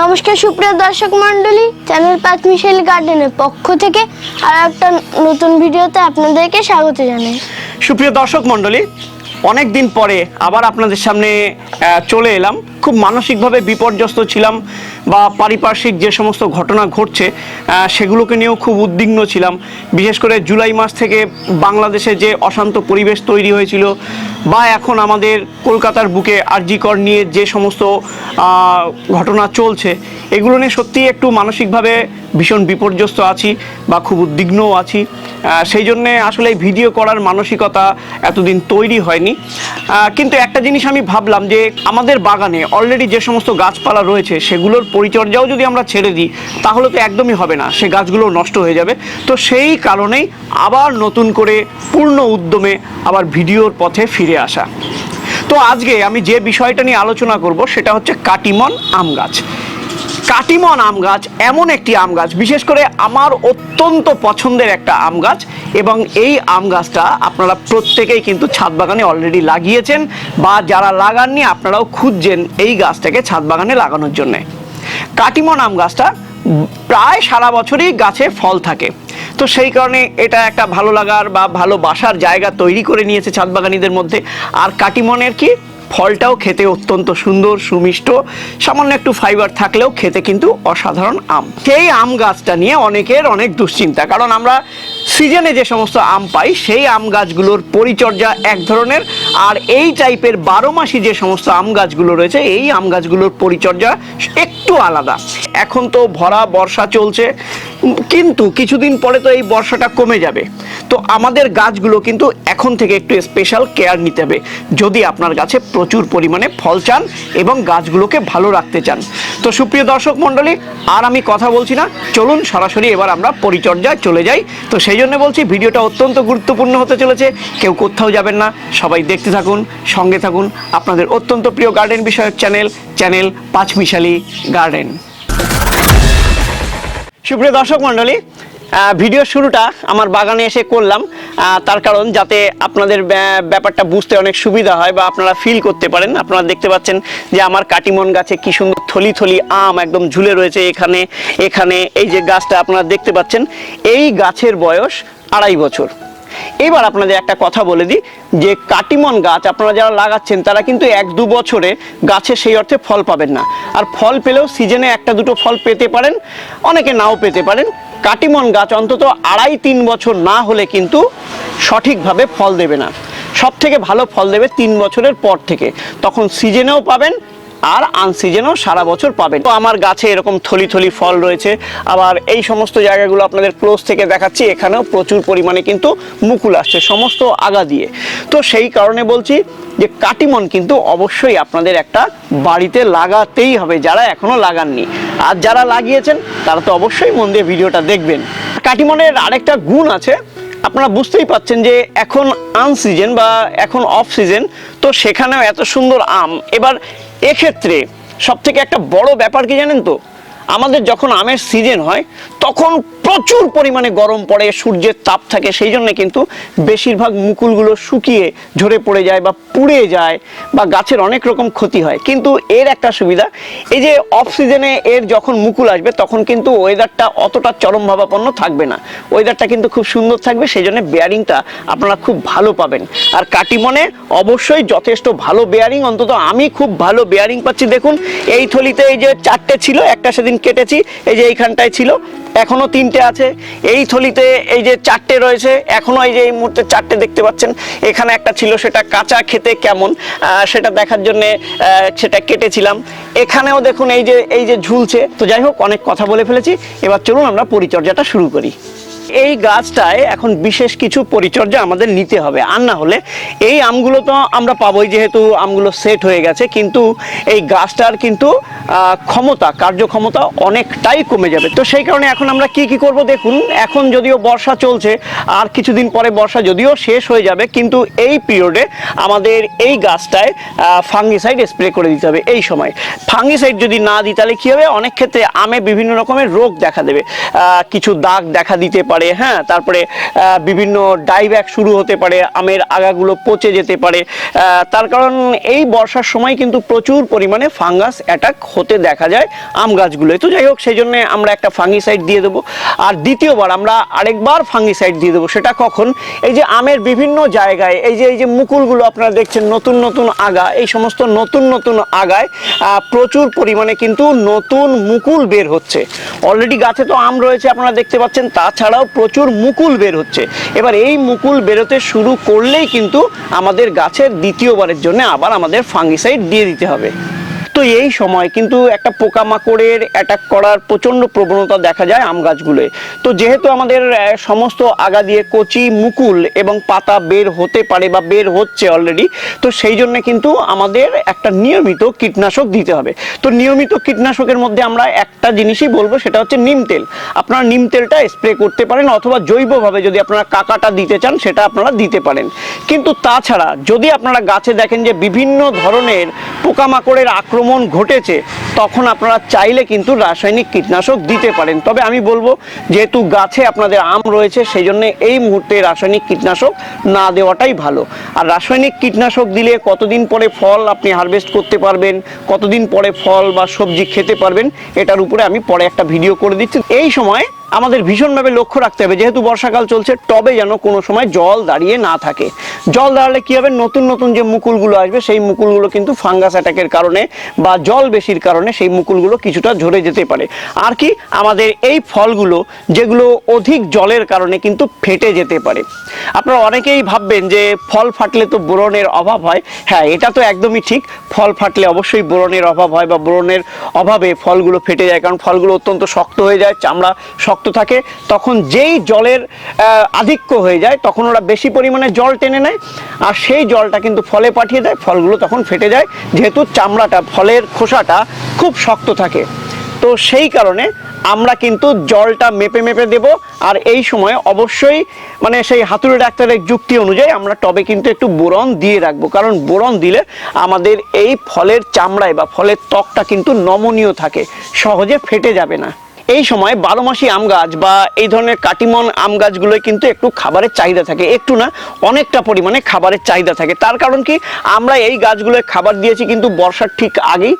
নমস্কার, সুপ্রিয় দর্শক মন্ডলী চ্যানেল পাঁচ মিশেল গার্ডেনের পক্ষ থেকে আর একটা নতুন ভিডিওতে আপনাদেরকে স্বাগত জানাই। সুপ্রিয় দর্শক মন্ডলী অনেক দিন পরে আবার আপনাদের সামনে চলে এলাম। খুব মানসিকভাবে বিপর্যস্ত ছিলাম বা পারিপার্শ্বিক যে সমস্ত ঘটনা ঘটছে সেগুলোকে নিয়েও খুব উদ্বিগ্ন ছিলাম। বিশেষ করে জুলাই মাস থেকে বাংলাদেশে যে অশান্ত পরিবেশ তৈরি হয়েছিল বা এখন আমাদের কলকাতার বুকে আরজিকর নিয়ে যে সমস্ত ঘটনা চলছে, এগুলো নিয়ে সত্যিই একটু মানসিকভাবে ভীষণ বিপর্যস্ত আছি বা খুব উদ্বিগ্নও আছি। সেই জন্যে আসলে ভিডিও করার মানসিকতা এতদিন তৈরি হয়নি। কিন্তু একটা জিনিস আমি ভাবলাম যে আমাদের বাগানে অলরেডি যে সমস্ত গাছপালা রয়েছে, সেগুলোর পরিচর্যাও যদি আমরা ছেড়ে দিই, তাহলে তো একদমই হবে না। সে গাছগুলো নষ্ট হয়ে যাবে। তো সেই কারণেই আবার নতুন করে পূর্ণ উদ্যমে আবার ভিডিওর পথে ফিরে আসা। তো আজকে আমি যে বিষয়টা নিয়ে আলোচনা করব, সেটা হচ্ছে কাটিমন আম গাছ। কাটিমন আম গাছ এমন একটি আম গাছ, বিশেষ করে আমার অত্যন্ত পছন্দের একটা আম গাছ। এবং এই আম গাছটা আপনারা প্রত্যেকেই কিন্তু ছাদ বাগানে অলরেডি লাগিয়েছেন বা যারা লাগাননি আপনারাও খুঁজছেন এই গাছটাকে ছাদ বাগানে লাগানোর জন্যে। কাটিমন আম গাছটা প্রায় সারা বছরই গাছে ফল থাকে। তো সেই কারণে এটা একটা ভালো লাগার বা ভালো বাসার জায়গা তৈরি করে নিয়েছে ছাদ বাগানীদের মধ্যে। আর কাটিমনের কি ফলটাও খেতে অত্যন্ত সুন্দর, সুমিষ্ট। সামান্য একটু ফাইবার থাকলেও খেতে কিন্তু অসাধারণ আম। সেই আম গাছটা নিয়ে অনেকের অনেক দুশ্চিন্তা, কারণ আমরা সিজনে যে সমস্ত আম পাই, সেই আম গাছগুলোর পরিচর্যা এক ধরনের। আর এই টাইপের বারো মাসি যে সমস্ত আম গাছগুলো রয়েছে, এই আম গাছগুলোর পরিচর্যা একটু আলাদা। এখন তো ভরা বর্ষা চলছে। কিন্তু কিছুদিন পরে তো এই বর্ষাটা কমে যাবে। তো আমাদের গাছগুলো কিন্তু এখন থেকে একটু স্পেশাল কেয়ার নিতে হবে। যদি আপনার গাছে প্রচুর পরিমাণে ফল চান এবং গাছগুলোকে ভালো রাখতে চান। তো সুপ্রিয় দর্শক মণ্ডলী, আর আমি কথা বলছি না। চলুন সরাসরি এবার আমরা পরিচর্যায় চলে যাই। তো সেই জন্য বলছি, ভিডিওটা অত্যন্ত গুরুত্বপূর্ণ হতে চলেছে। কেউ কোথাও যাবেন না। সবাই দেখতে থাকুন, সঙ্গে থাকুন। আপনাদের অত্যন্ত প্রিয় গার্ডেন বিষয়ক চ্যানেল চ্যানেল পাঁচমিশালি গার্ডেন সুপ্রিয় দর্শক মণ্ডলী ভিডিও শুরুটা আমার বাগানে এসে করলাম। তার কারণ যাতে আপনাদের ব্যা- ব্যাপারটা বুঝতে অনেক সুবিধা হয় বা আপনারা ফিল করতে পারেন। আপনারা দেখতে পাচ্ছেন যে আমার কাটিমন গাছে কি সুন্দর থলি থলি আম একদম ঝুলে রয়েছে এখানে এখানে। এই যে গাছটা আপনারা দেখতে পাচ্ছেন, এই গাছের বয়স আড়াই বছর। এবার আপনাদের একটা কথা বলে দিই, যে কাটিমন গাছ আপনারা যারা লাগাচ্ছেন, তারা কিন্তু এক দু বছরে গাছে সেই অর্থে ফল পাবেন না। আর ফল পেলেও সিজনে একটা দুটো ফল পেতে পারেন, অনেকে নাও পেতে পারেন। কাটিমন গাছ অন্তত আড়াই তিন বছর না হলে কিন্তু সঠিকভাবে ফল দেবে না। সব থেকে ভালো ফল দেবে তিন বছরের পর থেকে। তখন সিজনেও পাবেন আর আনসিজনেও সারা বছর পাবেন। তো আমার গাছে এরকম থলি থলি ফল রয়েছে। আবার এই সমস্ত জায়গাগুলো আপনাদের ক্লোজ থেকে দেখাচ্ছি। এখানেও প্রচুর পরিমাণে কিন্তু মুকুল আসছে, সমস্ত আগা দিয়ে। তো সেই কারণে বলছি যে কাটিমন কিন্তু অবশ্যই আপনাদের একটা বাড়িতে লাগাতেই হবে, যারা এখনও লাগাননি। আর যারা লাগিয়েছেন, তারা তো অবশ্যই মন দিয়ে ভিডিওটা দেখবেন। কাটিমনের আরেকটা গুণ আছে, আপনারা বুঝতেই পাচ্ছেন যে এখন আনসিজন বা এখন অফ সিজন তো সেখানেও এত সুন্দর আম। এবার এক্ষেত্রে সব থেকে একটা বড় ব্যাপার কি জানেন তো? আমাদের যখন আমের সিজন হয় তখন প্রচুর পরিমাণে গরম পড়ে, সূর্যের তাপ থাকে, সেই জন্য কিন্তু বেশিরভাগ মুকুলগুলো শুকিয়ে ঝরে পড়ে যায় বা পুড়ে যায় বা গাছের অনেক রকম ক্ষতি হয়। কিন্তু এর একটা সুবিধা, এই যে অফ সিজনে এর যখন মুকুল আসবে, তখন কিন্তু ওয়েদারটা অতটা চরমভাবাপন্ন থাকবে না। ওয়েদারটা কিন্তু খুব সুন্দর থাকবে, সেই জন্য বেয়ারিংটা আপনারা খুব ভালো পাবেন। আর কাটিমনে অবশ্যই যথেষ্ট ভালো বেয়ারিং অন্তত আমি খুব ভালো বেয়ারিং পাচ্ছি। দেখুন, এই থলিতে এই যে চারটে ছিল, একটা সেদিন কেটেছি, এই যে এইখানটায় ছিল এখনও তিনটে আছে। এই থলিতে এই যে চারটে রয়েছে, এখনও এই যে এই মুহূর্তে চারটে দেখতে পাচ্ছেন। এখানে একটা ছিল, সেটা কাঁচা খেতে কেমন? সেটা দেখার জন্যে সেটা কেটেছিলাম। এখানেও দেখুন এই যে এই যে ঝুলছে। তো যাই হোক, অনেক কথা বলে ফেলেছি। এবার চলুন আমরা পরিচর্যাটা শুরু করি। এই গাছটায় এখন বিশেষ কিছু পরিচর্যা আমাদের নিতে হবে। আর না হলে এই আমগুলো তো আমরা পাবোই যেহেতু আমগুলো সেট হয়ে গেছে, কিন্তু এই গাছটার কিন্তু ক্ষমতা, কার্যক্ষমতা অনেকটাই কমে যাবে। তো সেই কারণে এখন আমরা কি কি করব দেখুন। এখন যদিও বর্ষা চলছে, আর কিছুদিন পরে বর্ষা যদিও শেষ হয়ে যাবে, কিন্তু এই পিরিয়ডে আমাদের এই গাছটায় ফাঙ্গিসাইড স্প্রে করে দিতে হবে এই সময়। ফাঙ্গিসাইড যদি না দিই, তাহলে কী হবে? অনেক ক্ষেত্রে আমে বিভিন্ন রকমের রোগ দেখা দেবে। কিছু দাগ দেখা দিতে পারে পারে হ্যাঁ? তারপরে বিভিন্ন ডাইব্যাক শুরু হতে পারে, আমের আগাগুলো পচে যেতে পারে। তার কারণ এই বর্ষার সময় কিন্তু প্রচুর পরিমাণে ফাঙ্গাস অ্যাটাক হতে দেখা যায় আম গাছগুলোয়। তো যাই হোক, সেই জন্য আমরা একটা ফাঙ্গিসাইড দিয়ে দেবো। আর দ্বিতীয়বার আমরা আরেকবার ফাঙ্গিসাইড দিয়ে দেবো, সেটা কখন? এই যে আমের বিভিন্ন জায়গায়, এই যে এই যে মুকুলগুলো আপনারা দেখছেন, নতুন নতুন আগা, এই সমস্ত নতুন নতুন আগায় প্রচুর পরিমাণে কিন্তু নতুন মুকুল বের হচ্ছে। অলরেডি গাছে তো আম রয়েছে, আপনারা দেখতে পাচ্ছেন, তাছাড়াও প্রচুর মুকুল বের হচ্ছে। এবার এই মুকুল বেরোতে শুরু করলেই কিন্তু আমাদের গাছের দ্বিতীয়বারের জন্য আবার আমাদের ফাঙ্গিসাইড দিয়ে দিতে হবে। তো এই সময় কিন্তু একটা পোকামাকড়ের অ্যাটাক করার প্রচণ্ড প্রবণতা দেখা যায় আম গাছগুলোয়। তো যেহেতু আমাদের সমস্ত আগা দিয়ে কচি, মুকুল এবং পাতা বের হতে পারে বা বের হচ্ছে অলরেডি তো সেই জন্য কিন্তু আমাদের একটা নিয়মিত কীটনাশক দিতে হবে। তো নিয়মিত কীটনাশকের মধ্যে আমরা একটা জিনিসই বলব, সেটা হচ্ছে নিম তেল। আপনারা নিম তেলটা স্প্রে করতে পারেন অথবা জৈবভাবে যদি আপনারা কাকাটা দিতে চান, সেটা আপনারা দিতে পারেন। কিন্তু তাছাড়া যদি আপনারা গাছে দেখেন যে বিভিন্ন ধরনের পোকামাকড়ের আক্রমণ ঘটেছে, তখন আপনারা চাইলে কিন্তু রাসায়নিক কীটনাশক দিতে পারেন। তবে আমি বলব, যেহেতু গাছে আপনাদের আম রয়েছে সেই জন্য এই মুহূর্তে রাসায়নিক কীটনাশক না দেওয়াটাই ভালো। আর রাসায়নিক কীটনাশক দিলে কতদিন পরে ফল আপনি হারভেস্ট করতে পারবেন, কতদিন পরে ফল বা সবজি খেতে পারবেন, এটার উপরে আমি পরে একটা ভিডিও করে দিচ্ছি। এই সময় আমাদের ভীষণভাবে লক্ষ্য রাখতে হবে, যেহেতু বর্ষাকাল চলছে টবে যেন কোনো সময় জল দাঁড়িয়ে না থাকে। জল দাঁড়ালে কি হবে? নতুন নতুন যে মুকুলগুলো আসবে, সেই মুকুলগুলো কিন্তু ফাঙ্গাস অ্যাটাকের কারণে বা জল বেশির কারণে সেই মুকুলগুলো কিছুটা ঝরে যেতে পারে। আর কি, আমাদের এই ফলগুলো, যেগুলো অধিক জলের কারণে কিন্তু ফেটে যেতে পারে। আপনারা অনেকেই ভাববেন যে ফল ফাটলে তো বোরনের অভাব হয়। হ্যাঁ এটা তো একদমই ঠিক। ফল ফাটলে অবশ্যই বোরনের অভাব হয় বা বোরনের অভাবে ফলগুলো ফেটে যায়, কারণ ফলগুলো অত্যন্ত শক্ত হয়ে যায়, চামড়া শক্ত থাকে, তখন যেই জলের আধিক্য হয়ে যায়, তখন ওরা বেশি পরিমাণে জল টেনে নেয়। আর সেই জলটা কিন্তু ফলে পাঠিয়ে দেয়, ফলগুলো তখন ফেটে যায়। যেহেতু চামড়াটা, ফলের খোসাটা খুব শক্ত থাকে। তো সেই কারণে আমরা কিন্তু জলটা মেপে মেপে দেব। আর এই সময় অবশ্যই মানে সেই হাতুড়ে ডাক্তারের যুক্তি অনুযায়ী আমরা টবে কিন্তু একটু বোরন দিয়ে রাখব। কারণ বোরন দিলে আমাদের এই ফলের চামড়ায় বা ফলের ত্বকটা কিন্তু নমনীয় থাকে, সহজে ফেটে যাবে না। এই সময় বারো মাসি আম গাছ বা এই ধরনের কাটিমন আম গাছগুলোয় কিন্তু একটু খাবারের চাহিদা থাকে। একটু না, অনেকটা পরিমাণে খাবারের চাহিদা থাকে। তার কারণ কি? আমরা এই গাছগুলোয় খাবার দিয়েছি কিন্তু বর্ষার ঠিক আগেই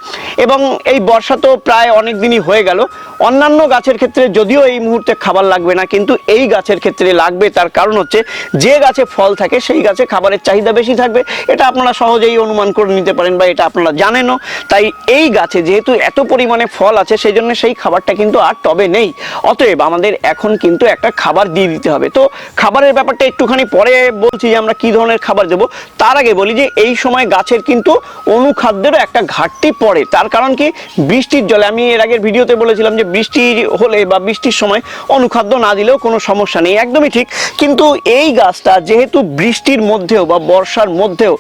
এবং এই বর্ষা তো প্রায় অনেক দিনই হয়ে গেল। অন্যান্য গাছের ক্ষেত্রে যদিও এই মুহূর্তে খাবার লাগবে না, কিন্তু এই গাছের ক্ষেত্রে লাগবে। তার কারণ হচ্ছে, যে গাছে ফল থাকে, সেই গাছে খাবারের চাহিদা বেশি থাকবে। এটা আপনারা সহজেই অনুমান করে নিতে পারেন বা এটা আপনারা জানেনও। তাই এই গাছে যেহেতু এত পরিমাণে ফল আছে, সেই জন্য সেই খাবারটা কিন্তু আর টবে নেই। অতএব আমাদের এখন কিন্তু একটা খাবার দিয়ে দিতে হবে। তো খাবারের ব্যাপারটা একটুখানি পরে বলছি যে আমরা কি ধরনের খাবার দেবো। তার আগে বলি যে এই সময় গাছের কিন্তু অনুখাদ্যেরও একটা ঘাটতি পড়ে। তার কারণ কি? বৃষ্টির জলে, আমি এর আগের ভিডিওতে বলেছিলাম যে বৃষ্টি হলে বা বৃষ্টির সময় অনুখাদ্য না দিলেও কোনো সমস্যা নেই। একদমই ঠিক। কিন্তু এই গাছটা যেহেতু বৃষ্টির মধ্যেও বা বর্ষার মধ্যেও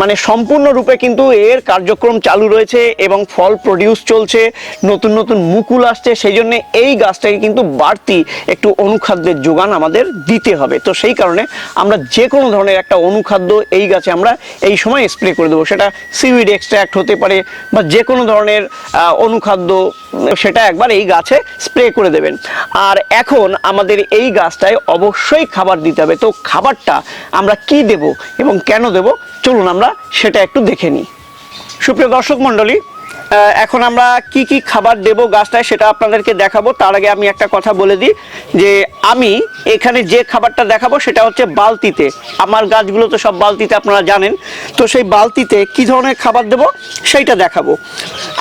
মানে সম্পূর্ণরূপে কিন্তু এর কার্যক্রম চালু রয়েছে এবং ফল প্রডিউস চলছে, নতুন নতুন মুকুল আসছে, সেই জন্য এই গাছটাকে কিন্তু বাড়তি একটু অনুখাদ্যের যোগান আমাদের দিতে হবে। তো সেই কারণে আমরা যে কোনো ধরনের একটা অনুখাদ্য এই গাছে আমরা এই সময় স্প্রে করে দেবো। সেটা সিউইড এক্সট্র্যাক্ট হতে পারে বা যে কোনো ধরনের অনুখাদ্য, সেটা একবার এই গাছে স্প্রে করে দেবেন। আর এখন আমাদের এই গাছটায় অবশ্যই খাবার দিতে হবে। তো খাবারটা আমরা কি দেব এবং কেন দেব চলুন আমরা সেটা একটু দেখে নিই। সুপ্রিয় দর্শক মণ্ডলী এখন আমরা কি কি খাবার দেব গাছটায় সেটা আপনাদেরকে দেখাবো। তার আগে আমি একটা কথা বলে দিই যে আমি এখানে যে খাবারটা দেখাবো সেটা হচ্ছে বালতিতে। আমার গাছগুলো তো সব বালতিতে আপনারা জানেন। তো সেই বালতিতে কি ধরনের খাবার দেব সেইটা দেখাবো।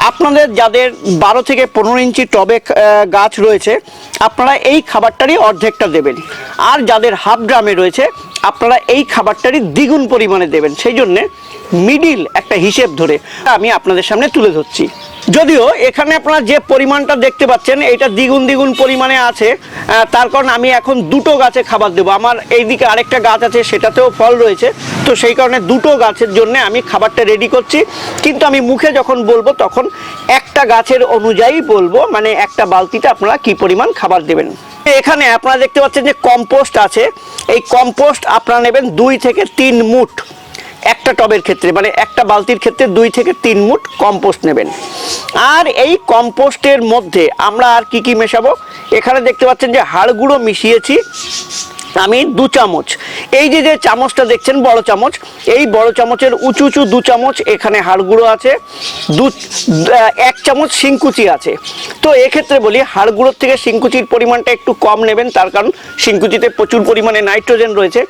আপনাদের যাদের বারো থেকে পনেরো ইঞ্চি টবে গাছ রয়েছে, আপনারা এই খাবারটারই অর্ধেকটা দেবেন। আর যাদের হাফ ড্রামে রয়েছে আপনারা এই খাবারটারই দ্বিগুণ পরিমাণে দেবেন। সেই জন্যে মিডিল একটা হিসেব ধরে আমি আপনাদের সামনে তুলে ধরছি। যদিও এখানে আপনারা যে পরিমাণটা দেখতে পাচ্ছেন এটা দ্বিগুণ দ্বিগুণ পরিমাণে আছে। তার কারণ আমি এখন দুটো গাছে খাবার দেবো। আমার এইদিকে আরেকটা গাছ আছে, সেটাতেও ফল রয়েছে। তো সেই কারণে দুটো গাছের জন্য আমি খাবারটা রেডি করছি। কিন্তু আমি মুখে যখন বলব, তখন একটা গাছের অনুযায়ী বলব মানে একটা বালতিতে আপনারা কি পরিমাণ খাবার দেবেন। এখানে আপনারা দেখতে পাচ্ছেন যে কম্পোস্ট আছে। এই কম্পোস্ট আপনারা নেবেন দুই থেকে তিন মুঠ। একটা টবের ক্ষেত্রে মানে একটা বালতির ক্ষেত্রে দুই থেকে তিন মুট কম্পোস্ট নেবেন। আর এই কম্পোস্টের মধ্যে আমরা আর কি কি মেশাবো? এখানে দেখতে পাচ্ছেন যে হাড়গুঁড়ো মিশিয়েছি। আমি দু চামচ। এই যে যে চামচটা দেখছেন, বড় চামচ, এই বড় চামচের উঁচু উঁচু দু চামচ, এখানে হাড় গুঁড়ো আছে, দু এক চামচ শিংকুচি আছে। তো এক্ষেত্রে বলি হাড় গুঁড়োর থেকে শিংকুচির পরিমাণটা একটু কম নেবেন, তার কারণ শিংকুচিতে প্রচুর পরিমাণে নাইট্রোজেন রয়েছে,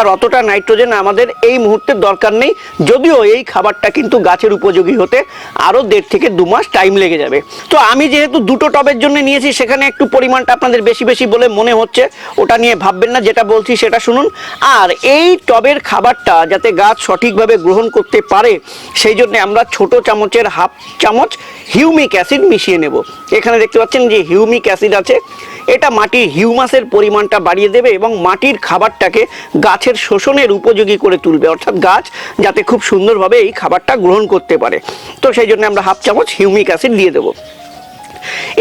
আর অতটা নাইট্রোজেন আমাদের এই মুহূর্তে দরকার নেই, যদিও এই খাবারটা কিন্তু গাছের উপযোগী হতে আরও দেড় থেকে দু মাস টাইম লেগে যাবে। তো আমি যেহেতু দুটো টবের জন্য নিয়েছি, সেখানে একটু পরিমাণটা আপনাদের বেশি বেশি বলে মনে হচ্ছে, ওটা নিয়ে ভাববেন না যেটা বলছি সেটা শুনুন। আর এই টবের খাবারটা যাতে গাছ সঠিকভাবে গ্রহণ করতে পারে, সেই জন্য আমরা ছোট চামচের হাফ চামচ হিউমিক অ্যাসিড মিশিয়ে নেব। এখানে দেখতে পাচ্ছেন যে হিউমিক অ্যাসিড আছে। এটা মাটির হিউমাসের পরিমাণটা বাড়িয়ে দেবে এবং মাটির খাবারটাকে গাছের শোষণের উপযোগী করে তুলবে। অর্থাৎ গাছ যাতে খুব সুন্দরভাবে এই খাবারটা গ্রহণ করতে পারে। তো সেই জন্য আমরা হাফ চামচ হিউমিক অ্যাসিড দিয়ে দেবো।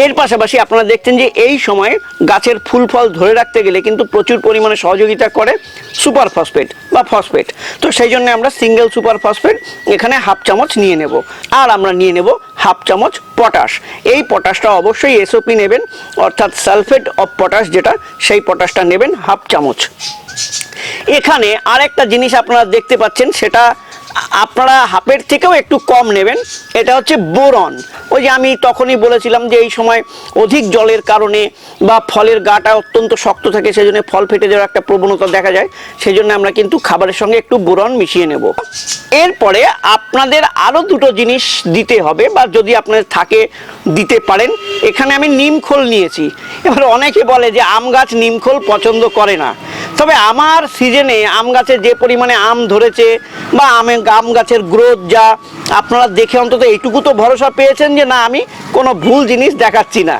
এর পাশাপাশি আপনারা দেখছেন যে এই সময়ে গাছের ফুল ফল ধরে রাখতে গেলে কিন্তু প্রচুর পরিমাণে সহযোগিতা করে সুপার ফসফেট বা ফসফেট। তো সেই জন্য আমরা সিঙ্গেল সুপার ফসফেট এখানে হাফ চামচ নিয়ে নেব আর আমরা নিয়ে নেব হাফ চামচ পটাশ। এই পটাশটা অবশ্যই এসওপি নেবেন, অর্থাৎ সালফেট অফ পটাশ যেটা, সেই পটাশটা নেবেন হাফ চামচ। এখানে আরেকটা জিনিস আপনারা দেখতে পাচ্ছেন, সেটা আপনারা হাফের থেকেও একটু কম নেবেন। এটা হচ্ছে বোরন। ওই যে আমি তখনই বলেছিলাম যে এই সময় অধিক জলের কারণে বা ফলের গাটা অত্যন্ত শক্ত থাকে, সেজন্য ফল ফেটে যাওয়ার একটা প্রবণতা দেখা যায়। সেই জন্য আমরা কিন্তু খাবারের সঙ্গে একটু বোরন মিশিয়ে নেব। এরপরে আপনাদের আরও দুটো জিনিস দিতে হবে বা যদি আপনাদের থাকে, দিতে পারেন। এখানে আমি নিমখোল নিয়েছি। এবার অনেকে বলে যে আম গাছ নিমখোল পছন্দ করে না। তবে আমার সিজনে আম গাছে যে পরিমাণে আম ধরেছে বা আমে আম গাছের গ্রোথ যা আপনারা দেখে অন্তত এইটুকু তো ভরসা পেয়েছেন যে না, আমি কোনো ভুল জিনিস দেখাচ্ছি না।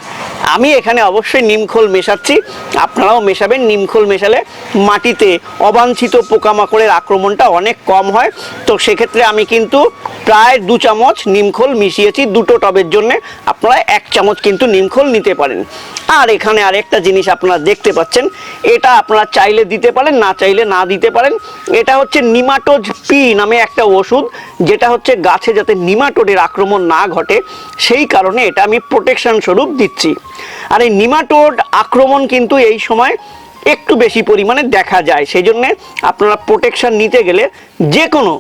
আমি এখানে অবশ্যই নিমখোল মেশাচ্ছি। আপনারাও মেশাবেন। নিমখোল মেশালে মাটিতে অবাঞ্ছিত পোকামাকড়ের আক্রমণটা অনেক কম হয়। তো সেক্ষেত্রে আমি কিন্তু প্রায় দু চামচ নিমখোল মিশিয়েছি দুটো টবের জন্য। আপনারা এক চামচ কিন্তু নিমখোল নিতে পারেন। আর এখানে আরেকটা জিনিস আপনারা দেখতে পাচ্ছেন। এটা আপনারা চাইলে দিতে পারেন, না চাইলে না দিতে পারেন। এটা হচ্ছে নিমাটোজ পি নামে একটা ওষুধ। যেটা হচ্ছে গাছে যাতে নিমাটোডের আক্রমণ না ঘটে, সেই কারণে এটা আমি প্রোটেকশন স্বরূপ দিচ্ছি। আর এই নিমাটোড আক্রমণ কিন্তু এই সময় একটু বেশি পরিমাণে দেখা যায়। সেই জন্যে আপনারা প্রোটেকশন নিতে গেলে যে কোনো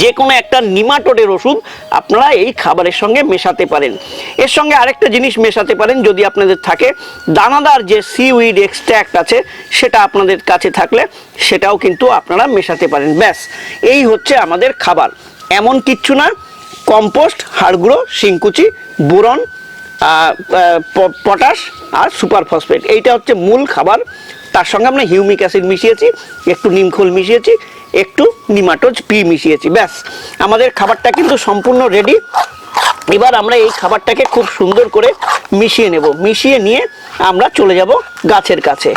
যে কোনো একটা নিমাটোডের ওষুধ আপনারা এই খাবারের সঙ্গে মেশাতে পারেন। এর সঙ্গে আরেকটা জিনিস মেশাতে পারেন, যদি আপনাদের থাকে, দানাদার যে সিউইড এক্সট্র্যাক্ট আছে, সেটা আপনাদের কাছে থাকলে সেটাও কিন্তু আপনারা মেশাতে পারেন। ব্যাস, এই হচ্ছে আমাদের খাবার। এমন কিচ্ছু না, কম্পোস্ট, হাড়গুঁড়ো, শিংকুচি, বোরন পটাশ আর সুপার ফসফেট। এইটা হচ্ছে মূল খাবার। তার সঙ্গে আমরা হিউমিক অ্যাসিড মিশিয়েছি, একটু নিমখোল মিশিয়েছি একটু নিমাটোজ, পি মিশিয়েছি। ব্যাস, আমাদের খাবারটা কিন্তু সম্পূর্ণ রেডি এবার আমরা এই খাবারটাকে খুব সুন্দর করে মিশিয়ে নেব। মিশিয়ে নিয়ে আমরা চলে যাব গাছের কাছে।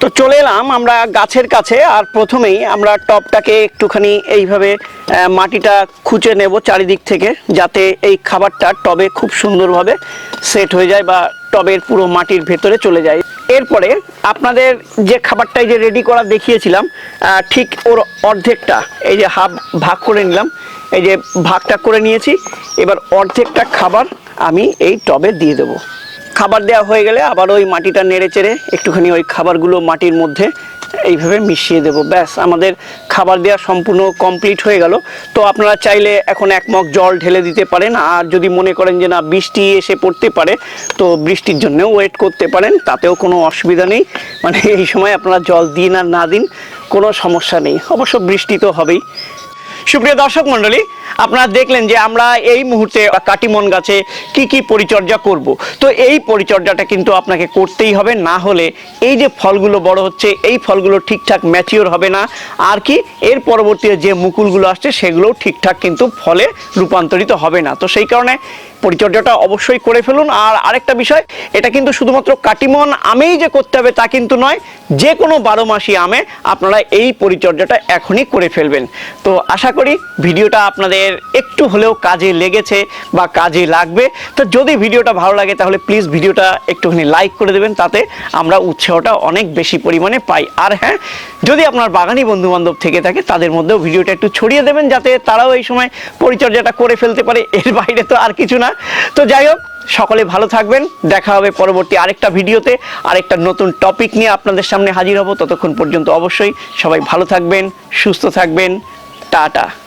তো চলে এলাম আমরা গাছের কাছে, আর প্রথমেই আমরা টবটাকে একটুখানি এইভাবে মাটিটা খুঁচে নেব চারিদিক থেকে, যাতে এই খাবারটা টবে খুব সুন্দরভাবে সেট হয়ে যায় বা টবের পুরো মাটির ভেতরে চলে যায়। এরপরে আপনাদের যে খাবারটাই যে রেডি করা দেখিয়েছিলাম ঠিক ওর অর্ধেকটা, এই যে হাফ ভাগ করে নিলাম, এই যে ভাগটা করে নিয়েছি, এবার অর্ধেকটা খাবার আমি এই টবে দিয়ে দেবো। খাবার দেওয়া হয়ে গেলে আবার ওই মাটিটা নেড়ে চেড়ে একটুখানি ওই খাবারগুলো মাটির মধ্যে এইভাবে মিশিয়ে দেব। ব্যাস, আমাদের খাবার দেওয়া সম্পূর্ণ কমপ্লিট হয়ে গেল। তো আপনারা চাইলে এখন এক মগ জল ঢেলে দিতে পারেন, আর যদি মনে করেন যে না বৃষ্টি এসে পড়তে পারে, তো বৃষ্টির জন্যও ওয়েট করতে পারেন, তাতেও কোনো অসুবিধা নেই। মানে এই সময় আপনারা জল দিন আর না দিন, কোনো সমস্যা নেই। অবশ্য বৃষ্টি তো হবেই। সুপ্রিয় দর্শক মণ্ডলী, আপনারা দেখলেন যে আমরা এই মুহূর্তে কাটিমন গাছে কি কি পরিচর্যা করব। তো এই পরিচর্যাটা কিন্তু আপনাকে করতেই হবে, না হলে এই যে ফলগুলো বড় হচ্ছে, এই ফলগুলো ঠিকঠাক ম্যাচিওর হবে না। আর কি, এর পরবর্তীতে যে মুকুলগুলো আসছে, সেগুলোও ঠিকঠাক কিন্তু ফলে রূপান্তরিত হবে না। তো সেই কারণে পরিচর্যাটা অবশ্যই করে ফেলুন। আর আরেকটা বিষয়, এটা কিন্তু শুধুমাত্র কাটিমন আমেই যে করতে হবে তা কিন্তু নয়, যে কোনো বারো মাসি আমে আপনারা এই পরিচর্যাটা এখনই করে ফেলবেন। তো আশা করি ভিডিওটা আপনাদের একটু হলেও কাজে লেগেছে বা কাজে লাগবে। তো যদি ভিডিওটা ভালো লাগে তাহলে প্লিজ ভিডিওটা একটুখানি লাইক করে দেবেন, তাতে আমরা উৎসাহটা অনেক বেশি পরিমাণে পাই। আর হ্যাঁ যদি আপনার বাগানি বন্ধু বান্ধব থেকে থাকে, তাদের মধ্যেও ভিডিওটা একটু ছড়িয়ে দেবেন, যাতে তারাও এই সময় পরিচর্যাটা করে ফেলতে পারে। এর বাইরে তো আর কিছু না। তো যাই হোক, সকলে ভালো থাকবেন। দেখা হবে পরবর্তী আরেকটা ভিডিওতে, আরেকটা নতুন টপিক নিয়ে আপনাদের সামনে হাজির হব। ততক্ষণ পর্যন্ত অবশ্যই সবাই ভালো থাকবেন, সুস্থ থাকবেন। Data.